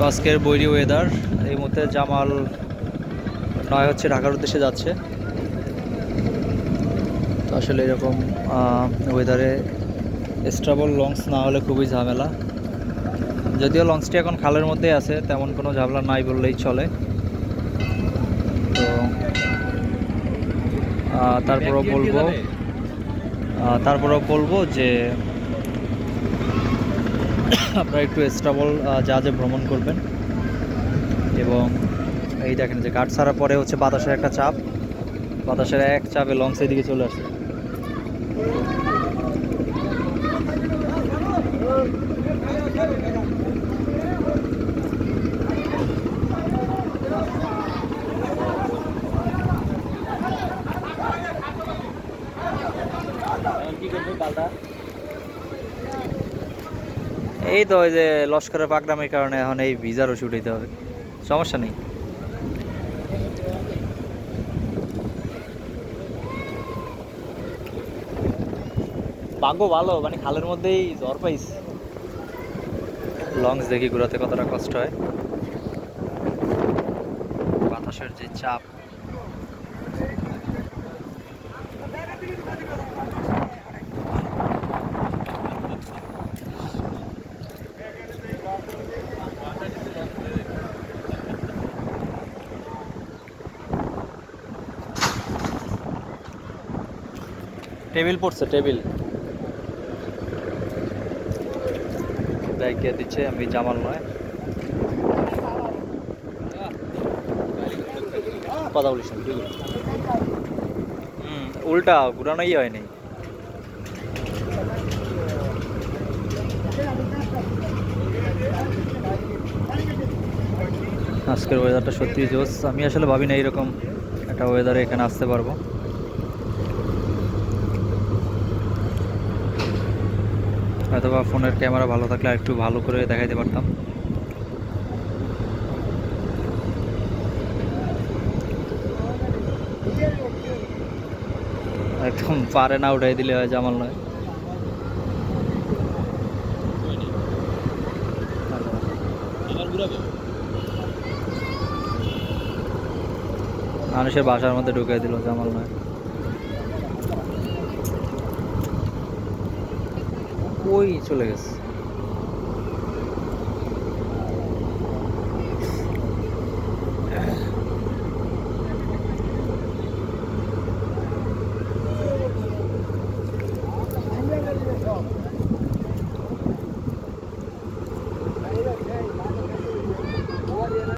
তো আজকের বৈরি ওয়েদার এই মুহূর্তে জামাল নয় হচ্ছে ঢাকার উদ্দেশ্যে যাচ্ছে। তো আসলে এরকম ওয়েদারে স্ট্রাবল লংস না হলে খুবই ঝামেলা। যদিও লঞ্চটি এখন খালের মধ্যেই আছে, তেমন কোনো ঝামেলা নাই বললেই চলে। তো তারপরও বলব তারপরও বলব যে আপনারা একটু স্ট্রাবল জাহাজে ভ্রমণ করবেন। এবং এই দেখেন যে ঘাট ছাড়া পরে হচ্ছে বাতাসের একটা চাপ। বাতাসের এক চাপে লঞ্চ এদিকে চলে আসে। এই তো ওই যে লস্করের পাকড়ামির কারণে এখন এই ভিসার ওষুধ উঠাইতে হবে। সমস্যা নেই। ভাগ্য ভালো মানে খালের মধ্যেই জ্বর পাইছি লঞ্চ দেখি ঘুরাতে কতটা কষ্ট হয়। বাতাসের যে চাপ। টেবিল পড়ছে টেবিল। ব্যাগ দিচ্ছে আমি জামাল নয়। কথা বলিস। হুম, উল্টা ঘুরানোই হয়নি। আজকের ওয়েদারটা সত্যি জোস আমি আসলে ভাবি না এরকম একটা ওয়েদারে এখানে আসতে পারব। হয়তোবা ফোনের ক্যামেরা ভালো থাকলে আর একটু ভালো করে দেখাইতে পারতাম। একদম পারে না উঠাই দিলে হয়, জামাল নয়। মানুষের বাসার মধ্যে ঢুকাই দিল, জামাল নয়। ওই চলে গেছে।